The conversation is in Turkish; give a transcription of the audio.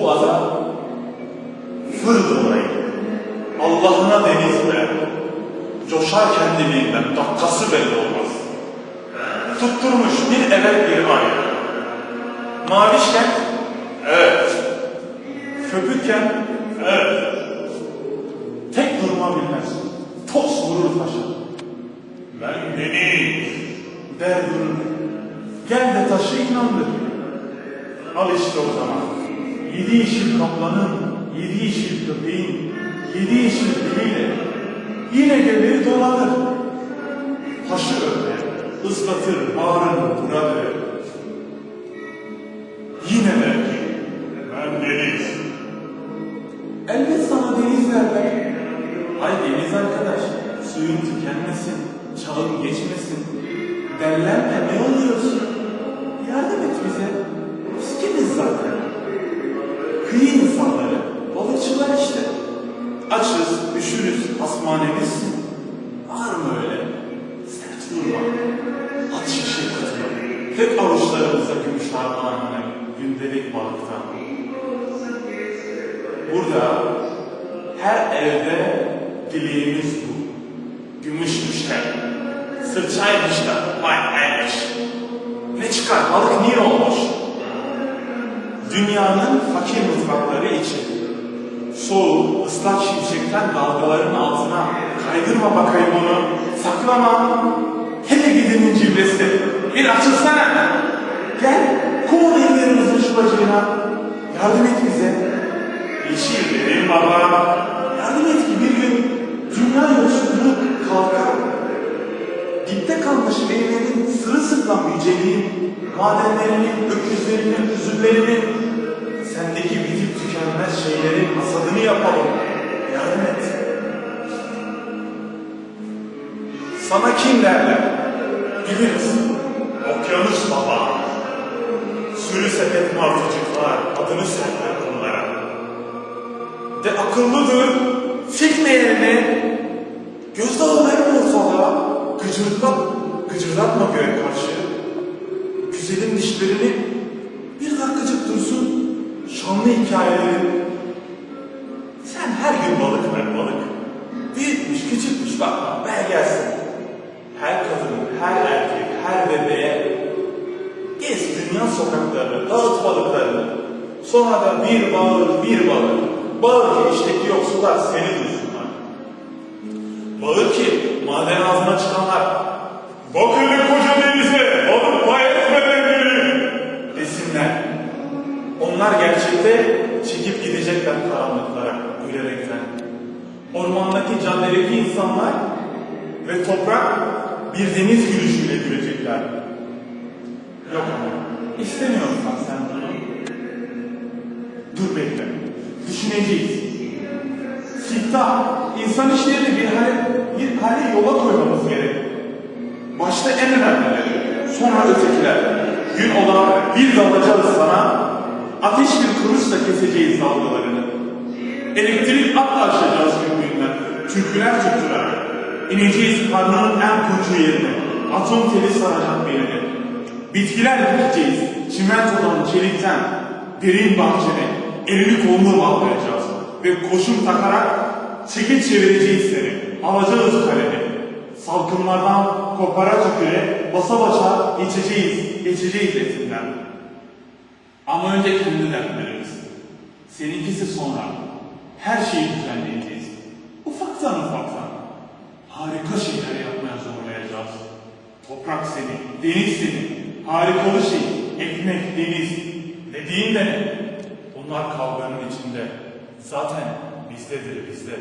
Bu ada fırdı orayı. Allah'ına deniz be. Coşar kendiliğinden, dakikası belli olmaz. Tutturmuş bir evet bir hayır. Mavişken, evet. Köpükken, evet. Tek durma bilmez. Toz vurur taşa. Ben deniz. Der durur. Gel de taşı inandır. Al işte o zaman. Yedi yeşil kaplanın, yedi yeşil köpeğin, yedi yeşil diliyle yine gemiyi dolanır. Taşı öper, ıslatır, bağırır, buradır. Yine belki. Ben deniz. Elbet sana deniz derler. Ay deniz arkadaş, suyun tükenmesin, çağın geçmesin. Derlerle ne oluyorsun? Yardım et bize. Biz kimiz zaten? Açız, üşürüz, asmanemizsin. Var mı öyle? Sert durma. At şişe kutma. Hep avuçlarımızda gümüş harmanlar, gündelik balıktan. Burada her evde dileğimiz bu. Gümüşmüş de, sırçaymış da, vay haymış. Ne çıkar, balık niye olmuş? Dünyanın fakir mutfakları için. Soğuk, ıslak şimşekten dalgaların altına kaydırma bakayım onu, saklama. Hele gidenin cibresi, bir açılsana. Gel, kovul ellerimizin şu bacağına. Yardım et bize. Yeşil dedim baba. Yardım et ki bir gün dünya yoksulluğu kalkar. Dipte kalmış meyvenin sırılsıklam yüceliğin, madenlerinin, öküzlerinin, üzümlerinin, sendeki bitip hasadını yapalım. Yardım et. Sana kim derler? Biliriz. Okyanus baba. Sürü sepet martıcıklar adını serler bunlara. De akıllıdır. Sikmeyenine göz dağılmayın ortalığa. Gıcırdat, gıcırdatma göğe karşı. Güzelim dişlerini bir dakikacık dursun. Şanlı hikayeleri. Dünya sokaklarını, dağıt balıklarını. Sonra da bir bağır, bir bağır. Bağır ki işteki yoksullar seni duysunlar. Bağır ki maden ağzına çıkanlar Bakın koca denize, balık pay etmeden. Desinler. Onlar gerçekte çekip gidecekler karanlıklara, gülerekten. Ormandaki caddedeki insanlar ve toprak bir deniz gülüşüyle gülecekler. Yok ama istemiyorsan sen bunu. Dur bekle. Düşüneceğiz. Siftah, insan işlerini bir hale, bir hale yola koymamız gerek. Başta en önemlileri, sonra ötekiler. Gün ola bir dalacağız sana, ateş bir kılıçla keseceğiz dalgalarını. Elektrik atla aşacağız gökyüzünden, türküler türküler. İneceğiz karnının en kurcu yerine, atom teli saracak belini. Bitkiler dikeceğiz, çimentodan, çelikten, derin bahçene, elini kolunu bağlayacağız. Ve koşum takarak çekiç çevireceğiz seni, alacağız kalemi. Salkımlardan kopara tüküre, basa başa geçeceğiz, geçeceğiz etinden. Ama önce kendi dertlerimiz. Seninkisi sonra. Her şeyi düzenleyeceğiz. Ufaktan ufaktan. Harika şeyler yapmaya zorlayacağız. Toprak seni, deniz seni. Harikalı şey, ekmek, deniz. Dediğin de? Bunlar kavganın içinde. Zaten bizdedir bizde.